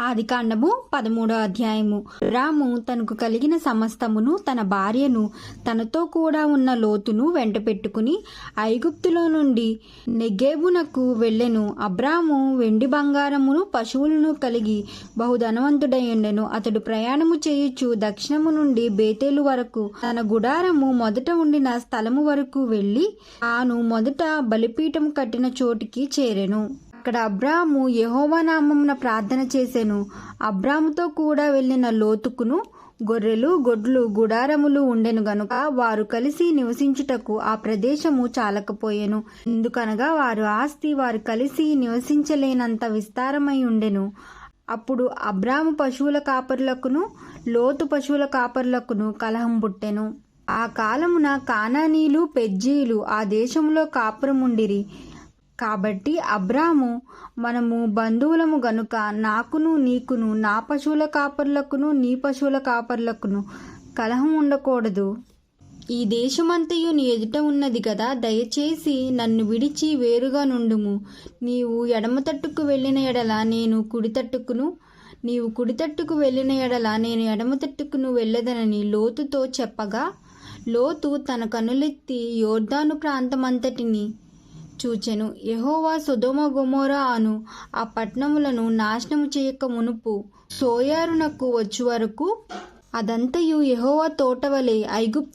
ఆదికాండము పదమూడో అధ్యాయము. రాము తనకు కలిగిన సమస్తమును తన భార్యను తనతో కూడా ఉన్న లోతును వెంట పెట్టుకుని ఐగుప్తులో నుండి నెగేబునకు వెళ్ళెను. అబ్రాము వెండి బంగారమును పశువులను కలిగి బహుధనవంతుడై ఉండెను అతడు ప్రయాణము చేయుచు దక్షిణము నుండి బేతేలు వరకు తన గుడారము మొదట ఉండిన స్థలము వరకు వెళ్ళి తాను మొదట బలిపీఠం కట్టిన చోటికి చేరెను. అక్కడ అబ్రాము యహోవనామమున ప్రార్థన చేసెను. అబ్రాముతో కూడా వెళ్ళిన లోతుకును గొర్రెలు గొడ్లు గుడారములు ఉండెను గనుక వారు కలిసి నివసించుటకు ఆ ప్రదేశము చాలకపోయెను. ఎందుకనగా వారు ఆస్తి వారు కలిసి నివసించలేనంత విస్తారమై ఉండెను. అప్పుడు అబ్రాము పశువుల కాపరులకును లోతు పశువుల కాపరులకును కలహం పుట్టెను. ఆ కాలమున కానానీలు పెజ్జీలు ఆ దేశంలో కాపురముండిరి. కాబట్టి అబ్రాము మనము బంధువులము గనుక నాకును నీకును నా పశువుల కాపర్లకును నీ పశువుల కాపర్లకును కలహం ఉండకూడదు. ఈ దేశమంతయు నీ ఎదుట ఉన్నది కదా దయచేసి నన్ను విడిచి వేరుగా నుండుము. నీవు ఎడమ తట్టుకు వెళ్ళిన ఎడల నేను కుడితట్టుకును నీవు కుడితట్టుకు వెళ్ళిన ఎడల నేను ఎడమ తట్టుకును వెళ్ళదనని లోతుతో చెప్పగా లోతు తన కనులెత్తి యోర్ధాను ప్రాంతమంతటిని చూచెను. యహోవా సుధోమ గుమోరా అను ఆ పట్టణములను నాశనము చేయక మునుపు సోయారునకు వచ్చు వరకు అదంతయు యెహోవా తోట వలె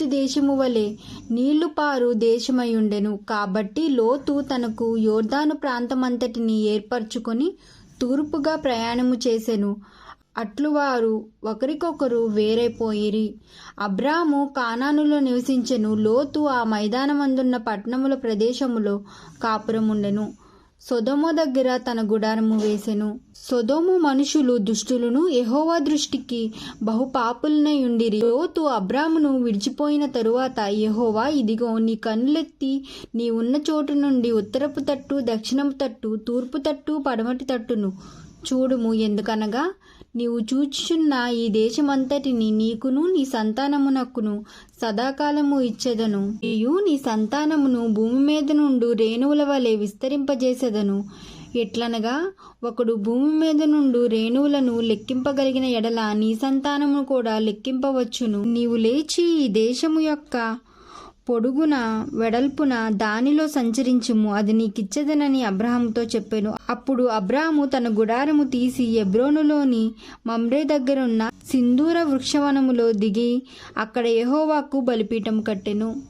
దేశము వలె నీళ్ళు పారు దేశమయుండెను. కాబట్టి లోతు తనకు యోర్దాను ప్రాంతమంతటిని ఏర్పరచుకొని తూర్పుగా ప్రయాణము చేసెను. అట్లు వారు ఒకరికొకరు వేరైపోయిరి. అబ్రాము కానానులో నివసించెను. లోతు ఆ మైదానమందున్న పట్టణముల ప్రదేశములో కాపురముండెను. సొదోము దగ్గర తన గుడారము వేసెను. సొదోము మనుషులు దుష్టులను ఎహోవా దృష్టికి బహు పాపులనై ఉండిరి లోతు అబ్రామును విడిచిపోయిన తరువాత యహోవా ఇదిగో నీ కన్నులెత్తి నీ ఉన్న చోటు నుండి ఉత్తరపు తట్టు దక్షిణపు తట్టు తూర్పు తట్టు పడమటి తట్టును చూడుము ఎందుకనగా నీవు చూచుచున్న ఈ దేశమంతటిని నీకును నీ సంతానమునకును సదాకాలము ఇచ్చేదను. నీయు నీ సంతానమును భూమి మీద నుండు రేణువుల వలె విస్తరింపజేసెదను. ఎట్లనగా ఒకడు భూమి మీద నుండు రేణువులను లెక్కింపగలిగిన ఎడల నీ సంతానము కూడా లెక్కింపవచ్చును. నీవు లేచి ఈ దేశము యొక్క పొడుగున వెడల్పున దానిలో సంచరించుము అది నీకిచ్చదనని అబ్రహాముతో చెప్పాను. అప్పుడు అబ్రాహాము తన గుడారము తీసి ఎబ్రోనులోని మమ్రే దగ్గరున్న సింధూర వృక్షవనములో దిగి అక్కడ యహోవాకు బలిపీఠం కట్టెను.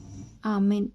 ఆమెన్.